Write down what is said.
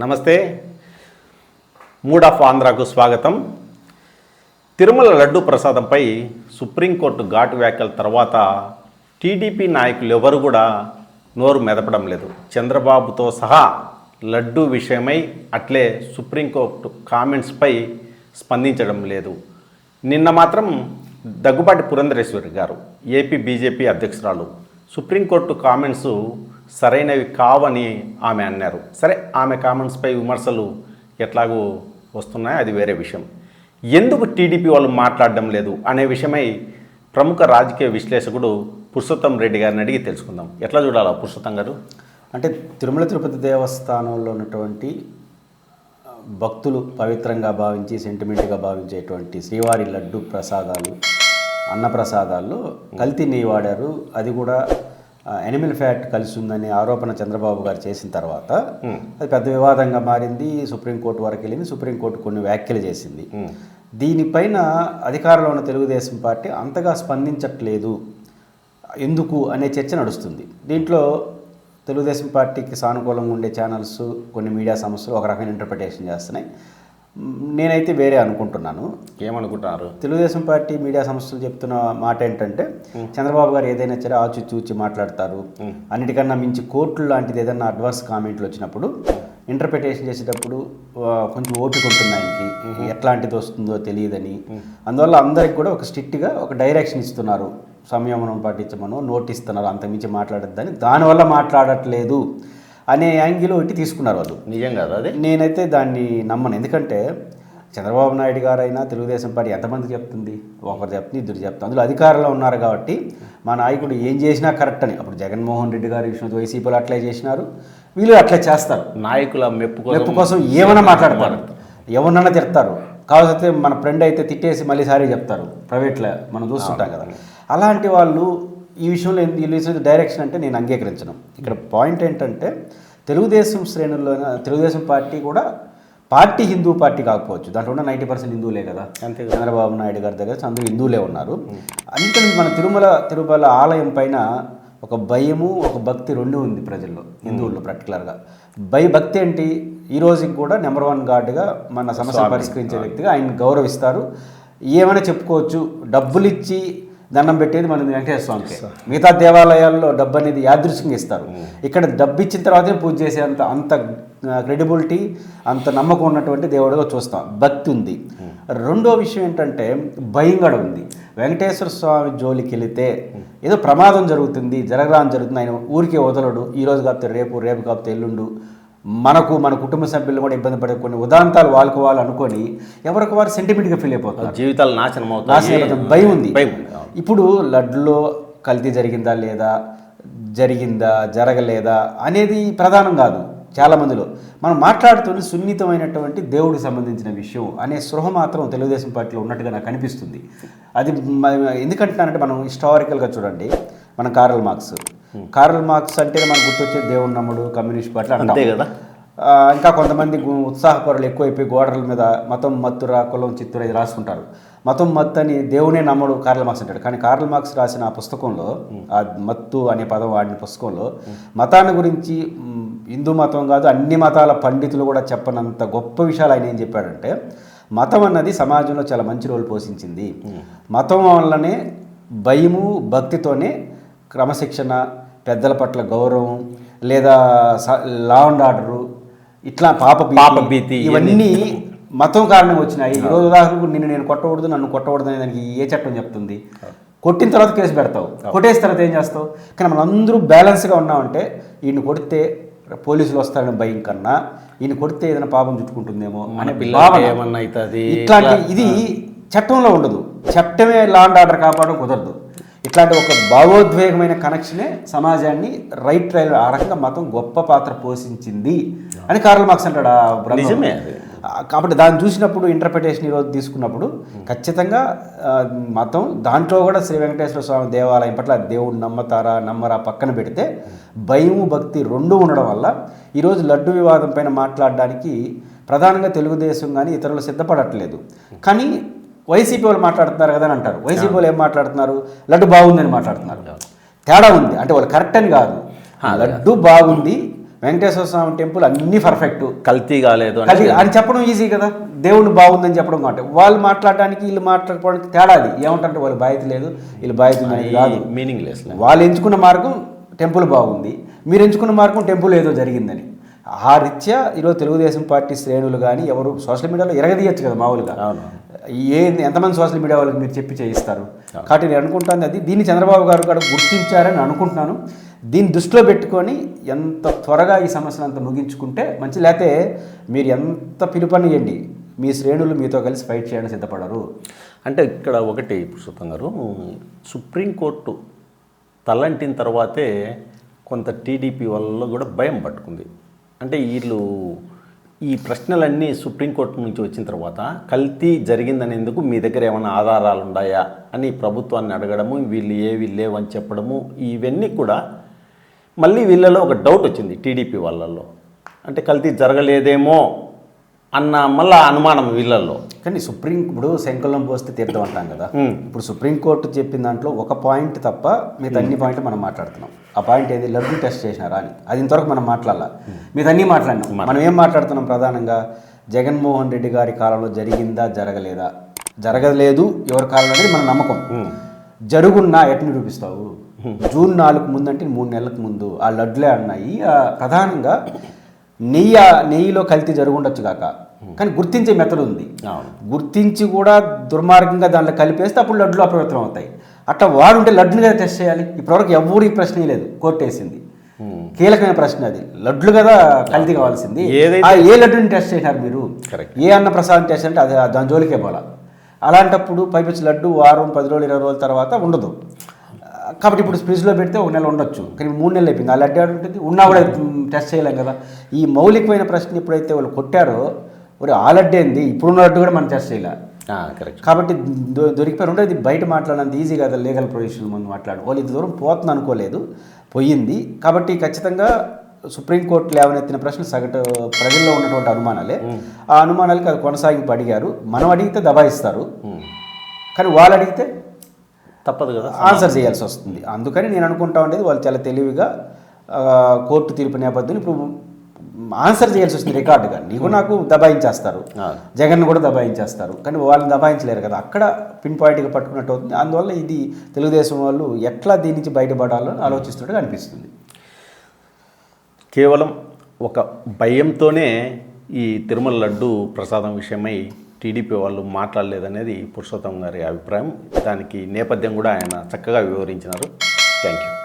నమస్తే. Mood of ఆంధ్రాకు స్వాగతం. తిరుమల లడ్డు ప్రసాదంపై సుప్రీంకోర్టు ఘాటు వ్యాఖ్యల తర్వాత టీడీపీ నాయకులు ఎవరు కూడా నోరు మెదపడం లేదు. చంద్రబాబుతో సహా లడ్డు విషయమై అట్లే సుప్రీంకోర్టు కామెంట్స్పై స్పందించడం లేదు. నిన్న మాత్రం దగ్గుబాటి పురంధరేశ్వరి గారు ఏపీ బీజేపీ అధ్యక్షురాలు సుప్రీంకోర్టు కామెంట్స్ సరైనవి కావని ఆమె అన్నారు. సరే ఆమె కామెంట్స్పై విమర్శలు ఎట్లాగూ వస్తున్నాయి అది వేరే విషయం. ఎందుకు టీడీపీ వాళ్ళు మాట్లాడడం లేదు అనే విషయమై ప్రముఖ రాజకీయ విశ్లేషకుడు పురుషోత్తం రెడ్డి గారిని అడిగి తెలుసుకుందాం. ఎట్లా చూడాలా పురుషోత్తం గారు? అంటే తిరుమల తిరుపతి దేవస్థానంలో ఉన్నటువంటి భక్తులు పవిత్రంగా భావించి సెంటిమెంట్గా భావించేటువంటి శ్రీవారి లడ్డు ప్రసాదాలు అన్నప్రసాదాలు కల్తీ వాడారు. అది కూడా ఎనిమల్ ఫ్యాట్ కలిసి ఉందనే ఆరోపణ చంద్రబాబు గారు చేసిన తర్వాత అది పెద్ద వివాదంగా మారింది సుప్రీంకోర్టు వరకు వెళ్ళింది సుప్రీంకోర్టు కొన్ని వ్యాఖ్యలు చేసింది. దీనిపైన అధికారంలో ఉన్న తెలుగుదేశం పార్టీ అంతగా స్పందించట్లేదు. ఎందుకు అనే చర్చ నడుస్తుంది. దీంట్లో తెలుగుదేశం పార్టీకి సానుకూలంగా ఉండే ఛానల్స్ కొన్ని మీడియా సంస్థలు ఒక రకమైన ఇంటర్ప్రిటేషన్ చేస్తున్నాయి. నేనైతే వేరే అనుకుంటున్నాను. ఏమనుకుంటున్నారు? తెలుగుదేశం పార్టీ మీడియా సంస్థలు చెప్తున్న మాట ఏంటంటే చంద్రబాబు గారు ఏదైనా సరే ఆచి చూచి మాట్లాడతారు. అన్నిటికన్నా మించి కోర్టులు లాంటిది ఏదైనా అడ్వాన్స్ కామెంట్లు వచ్చినప్పుడు ఇంటర్ప్రిటేషన్ చేసేటప్పుడు కొంచెం ఓపిక ఉంటుంది ఆయనకి? ఎట్లాంటిది వస్తుందో తెలియదని. అందువల్ల అందరికి కూడా ఒక స్ట్రిక్ట్గా ఒక డైరెక్షన్ ఇస్తున్నారు. సంయమనం పాటించమను నోట్ ఇస్తున్నారు అంతకుమించి మాట్లాడద్దని. దానివల్ల మాట్లాడట్లేదు. అనే యాంగిల్ ఒకటి తీసుకున్నారు వాళ్ళు. నిజం కదా అది? నేనైతే దాన్ని నమ్మను. ఎందుకంటే చంద్రబాబు నాయుడు గారైనా తెలుగుదేశం పార్టీ ఎంతమంది చెప్తుంది? ఒకరు చెప్తుంది ఇద్దరు చెప్తుంది. అందులో అధికారంలో ఉన్నారు కాబట్టి మా నాయకుడు ఏం చేసినా కరెక్ట్ అని. అప్పుడు జగన్మోహన్ రెడ్డి గారి విషయంలో వైసీపీలో అట్లే చేసినారు. వీళ్ళు అట్లే చేస్తారు. నాయకుల మెప్పు మెప్పు కోసం ఏమైనా మాట్లాడతారు. ఎవరినన్నా తిడతారు. కాకపోతే మన ఫ్రెండ్ అయితే తిట్టేసి మళ్ళీ సారీ చెప్తారు. ప్రైవేట్లో మనం చూస్తుంటాం కదా. అలాంటి వాళ్ళు ఈ విషయంలో వీళ్ళు ఇచ్చిన డైరెక్షన్ అంటే నేను అంగీకరించను. ఇక్కడ పాయింట్ ఏంటంటే తెలుగుదేశం శ్రేణుల్లో తెలుగుదేశం పార్టీ కూడా పార్టీ హిందూ పార్టీ కాకపోవచ్చు. దాంట్లో ఉన్న నైంటీ పర్సెంట్ హిందువులే కదా. అంతే చంద్రబాబు నాయుడు గారి దగ్గర అందరూ హిందువులే ఉన్నారు. అందుకని మన తిరుమల తిరుమల ఆలయం పైన ఒక భయము ఒక భక్తి రెండు ఉంది ప్రజల్లో హిందువుల్లో పర్టికులర్గా భయ భక్తి ఏంటి? ఈ రోజుకి కూడా నెంబర్ వన్ గార్డుగా మన సమస్య పరిష్కరించే వ్యక్తిగా ఆయన గౌరవిస్తారు. ఏమైనా చెప్పుకోవచ్చు. డబ్బులు ఇచ్చి దండం పెట్టేది మన వెంకటేశ్వర స్వామికి. మిగతా దేవాలయాల్లో డబ్బు అనేది యాదృశ్యంగా ఇస్తారు ఇక్కడ డబ్బు ఇచ్చిన తర్వాతే పూజ చేసే అంత అంత క్రెడిబిలిటీ అంత నమ్మకం ఉన్నటువంటి దేవుడిగా చూస్తాం. భక్తి ఉంది. రెండో విషయం ఏంటంటే భయం కూడా ఉంది. వెంకటేశ్వర స్వామి జోలికి వెళితే ఏదో ప్రమాదం జరుగుతుంది జరగరాని జరుగుతుంది. ఆయన ఊరికే వదలడు. ఈ రోజు కాకపోతే రేపు రేపు కాకపోతే ఎల్లుండు. మనకు మన కుటుంబ సభ్యులు కూడా ఇబ్బంది పడే కొన్ని ఉదాంతాలు వాళ్ళకు వాళ్ళు అనుకొని ఎవరికి వారు సెంటిమెంట్గా ఫీల్ అయిపోతారు. జీవితాలు నాశనం అయిపోతాం. భయం ఉంది. భయం. ఇప్పుడు లడ్డులో కల్తీ జరిగిందా లేదా? జరిగిందా? జరగలేదా? అనేది ప్రధానం కాదు చాలా మందిలో మనం మాట్లాడుతున్న సున్నితమైనటువంటి దేవుడికి సంబంధించిన విషయం అనే స్పృహ మాత్రం తెలుగుదేశం పార్టీలో ఉన్నట్టుగా నాకు అనిపిస్తుంది. అది ఎందుకంటున్నానంటే మనం హిస్టారికల్గా చూడండి. మన కారల్ మార్క్స్. కారల్ మార్క్స్ అంటే మనకు గుర్తొచ్చే దేవుడు నమ్ముడు కమ్యూనిస్ట్ పార్టీ అంటాం. అంతే కదా. ఇంకా కొంతమంది ఉత్సాహపరులు ఎక్కువైపోయి గోడల మీద మతం మత్తురా కులం చిత్తురా ఇది రాసుకుంటారు. మతం మత్తు అని దేవునే నమ్మడు కార్ల్ మార్క్స్ అంటాడు. కానీ కార్ల్ మార్క్స్ రాసిన ఆ పుస్తకంలో ఆ మత్తు అనే పదం వాడిన పుస్తకంలో మతాన్ని గురించి హిందూ మతం కాదు అన్ని మతాల పండితులు కూడా చెప్పనంత గొప్ప విషయాలు ఆయన ఏం చెప్పాడంటే మతం అన్నది సమాజంలో చాలా మంచి రోల్ పోషించింది. మతం వల్లనే భయము భక్తితోనే క్రమశిక్షణ పెద్దల పట్ల గౌరవం లేదా లా అండ్ ఆర్డరు ఇట్లా పాప పాప భీతి ఇవన్నీ. మతం కారణంగా వచ్చినాయి. ఈ రోజు ఉదాహరణకు నిన్ను నేను కొట్టకూడదు నన్ను కొట్టకూడదు అనే దానికి ఏ చట్టం చెప్తుంది? కొట్టిన తర్వాత కేసు పెడతావు. కొట్టేసిన తర్వాత ఏం చేస్తావు? కానీ మనం అందరూ బ్యాలెన్స్గా ఉన్నామంటే ఈయన కొడితే పోలీసులు వస్తారని భయం కన్నా ఈయన కొడితే ఏదైనా పాపం చుట్టుకుంటుందేమో అనే. ఏమన్నా అవుతుంది? ఇట్లాంటి ఇది చట్టంలో ఉండదు. చట్టమే లా అండ్ ఆర్డర్ కాపాడడం కుదరదు. ఇట్లాంటి ఒక భావోద్వేగమైన కనెక్షనే సమాజాన్ని రైట్ ట్రైల్ ఆ రకంగా మతం గొప్ప పాత్ర పోషించింది అని కార్ల్ మార్క్స్ అంటాడు. నిజమే కాబట్టి దాన్ని చూసినప్పుడు ఇంటర్ప్రిటేషన్ ఈరోజు తీసుకున్నప్పుడు ఖచ్చితంగా ఆ, మతం దాంట్లో కూడా శ్రీ వెంకటేశ్వర స్వామి దేవాలయం పట్ల దేవుడు నమ్మతారా నమ్మరా పక్కన పెడితే భయము భక్తి రెండు ఉండడం వల్ల ఈరోజు లడ్డు వివాదం పైన మాట్లాడడానికి ప్రధానంగా తెలుగుదేశం కానీ ఇతరులు సిద్ధపడట్లేదు. కానీ వైసీపీ వాళ్ళు మాట్లాడుతున్నారు కదా అని అంటారు. వైసీపీ వాళ్ళు ఏం మాట్లాడుతున్నారు? లడ్డు బాగుందని మాట్లాడుతున్నారు. తేడా ఉంది. అంటే వాళ్ళు కరెక్ట్ అని కాదు. లడ్డు బాగుంది వెంకటేశ్వర స్వామి టెంపుల్ అన్ని పర్ఫెక్ట్ కల్తీ కాలేదు అది అని చెప్పడం ఈజీ కదా. దేవుడు బాగుందని చెప్పడం కాబట్టి వాళ్ళు మాట్లాడడానికి వీళ్ళు మాట్లాడుకోవడానికి తేడా అది. ఏమంటారంటే వాళ్ళు బాధ్యత లేదు. వీళ్ళు బాధ్యత కాదు. మీనింగ్ లెస్ వాళ్ళు ఎంచుకున్న మార్గం టెంపుల్ బాగుంది. మీరు ఎంచుకున్న మార్గం టెంపుల్ ఏదో జరిగిందని. ఆ రీత్యా ఈరోజు తెలుగుదేశం పార్టీ శ్రేణులు కానీ ఎవరు సోషల్ మీడియాలో ఎరగదీయచ్చు కదా మామూలుగా. ఏ ఎంతమంది సోషల్ మీడియా వాళ్ళకి మీరు చెప్పి చేయిస్తారు? కాబట్టి నేను అనుకుంటాను అది. దీన్ని చంద్రబాబు గారు కూడా గుర్తించారని అనుకుంటున్నాను. దీన్ని దృష్టిలో పెట్టుకొని ఎంత త్వరగా ఈ సమస్యను అంత ముగించుకుంటే మంచి లేకపోతే మీరు ఎంత పిలుపనియండి మీ శ్రేణులు మీతో కలిసి ఫైట్ చేయడానికి సిద్ధపడరు. అంటే ఇక్కడ ఒకటి పురుషోత్తం గారు సుప్రీంకోర్టు తలంటిన తర్వాతే కొంత టీడీపీ వల్ల కూడా భయం పట్టుకుంది. అంటే వీళ్ళు ఈ ప్రశ్నలన్నీ సుప్రీంకోర్టు నుంచి వచ్చిన తర్వాత కల్తీ జరిగిందనేందుకు మీ దగ్గర ఏమైనా ఆధారాలు ఉన్నాయా అని ప్రభుత్వాన్ని అడగడము వీళ్ళు ఏవి లేవని చెప్పడము ఇవన్నీ కూడా మళ్ళీ వీళ్ళలో ఒక డౌట్ వచ్చింది టీడీపీ వాళ్ళల్లో. అంటే కల్తీ జరగలేదేమో అన్న మళ్ళా అనుమానం వీళ్ళల్లో. కానీ సుప్రీం ఇప్పుడు శంకులం పోస్తే తీర్థం అంటాం కదా. ఇప్పుడు సుప్రీంకోర్టు చెప్పిన దాంట్లో ఒక పాయింట్ తప్ప మిగతా అన్ని పాయింట్లు మనం మాట్లాడుతున్నాం. ఆ పాయింట్ ఏది? లడ్డు టెస్ట్ చేసినారా అని. అది ఇంతవరకు మనం మాట్లాడాల. మిగతా అన్నీ మాట్లాడినాం. మనం ఏం మాట్లాడుతున్నాం ప్రధానంగా? జగన్మోహన్ రెడ్డి గారి కాలంలో జరిగిందా? జరగలేదా? జరగలేదు. ఎవరి కాలంలో అనేది మన నమ్మకం. జరుగున్నా ఎట్లా నిరూపిస్తావు? జూన్ నాలుగు ముందు అంటే మూడు నెలలకు ముందు ఆ లడ్లే అన్నాయి. ప్రధానంగా నెయ్యి నెయ్యిలో కల్తీ జరుగుండొచ్చు కాక. కానీ గుర్తించే మెథడ్ ఉంది. గుర్తించి కూడా దుర్మార్గంగా దాంట్లో కలిపేస్తే అప్పుడు లడ్డులు అపవిత్రం అవుతాయి అట్లా వాడుంటే లడ్డుని కదా టెస్ట్ చేయాలి? ఇప్పటివరకు ఎవరు ఈ ప్రశ్న లేదు. కోర్టు వేసింది. కీలకమైన ప్రశ్న అది. లడ్లు కదా కల్తీ కావాల్సింది. ఏ లడ్డుని టెస్ట్ చేసినారు మీరు. ఏ అన్న ప్రసాదం టెస్ట్ అంటే అది దాని జోలికే పోలా. అలాంటప్పుడు పైపించి లడ్డు వారం పది రోజులు ఇరవై రోజుల తర్వాత ఉండదు. కాబట్టి ఇప్పుడు ఫ్రిడ్జ్లో పెడితే ఒక నెల ఉండొచ్చు. కానీ మూడు నెలలు అయిపోయింది. ఆ లడ్డు ఆడ ఉంటుంది. ఉన్నా కూడా టెస్ట్ చేయలేం కదా. ఈ మౌలికమైన ప్రశ్న ఎప్పుడైతే వాళ్ళు కొట్టారో మరి ఆ లడ్డు ఏంది? ఇప్పుడున్న లడ్డు కూడా మనం టెస్ట్ చేయలే. కరెక్ట్ కాబట్టి దొరికిపోయి ఉంటే ఇది బయట మాట్లాడినంత ఈజీ కదా. లీగల్ ప్రొవిజన్ ముందు మాట్లాడు. వాళ్ళు ఇంత దూరం పోతుంది అనుకోలేదు. పోయింది. కాబట్టి ఖచ్చితంగా సుప్రీంకోర్టు లేవనెత్తిన ప్రశ్న సగటు ప్రజల్లో ఉన్నటువంటి అనుమానాలే. ఆ అనుమానాలకి అది కొనసాగింపు అడిగారు. మనం అడిగితే దబాయిస్తారు. కానీ వాళ్ళు అడిగితే తప్పదు కదా ఆన్సర్ చేయాల్సి వస్తుంది. అందుకని నేను అనుకుంటా ఉండేది వాళ్ళు చాలా తెలివిగా కోర్టు తీర్పు నేపథ్యం ఇప్పుడు ఆన్సర్ చేయాల్సి వస్తుంది రికార్డుగా. నీకు నాకు దబాయించేస్తారు. జగన్ కూడా దబాయించేస్తారు. కానీ వాళ్ళని దబాయించలేరు కదా. అక్కడ పిన్ పాయింట్గా పట్టుకున్నట్టు అవుతుంది. అందువల్ల ఇది తెలుగుదేశం వాళ్ళు ఎట్లా దీని నుంచి బయటపడాలో ఆలోచిస్తుంటే అనిపిస్తుంది. కేవలం ఒక భయంతోనే ఈ తిరుమల లడ్డు ప్రసాదం విషయమై టీడీపీ వాళ్ళు మాట్లాడలేదనేది పురుషోత్తం గారి అభిప్రాయం. దానికి నేపథ్యం కూడా ఆయన చక్కగా వివరించినారు. Thank you.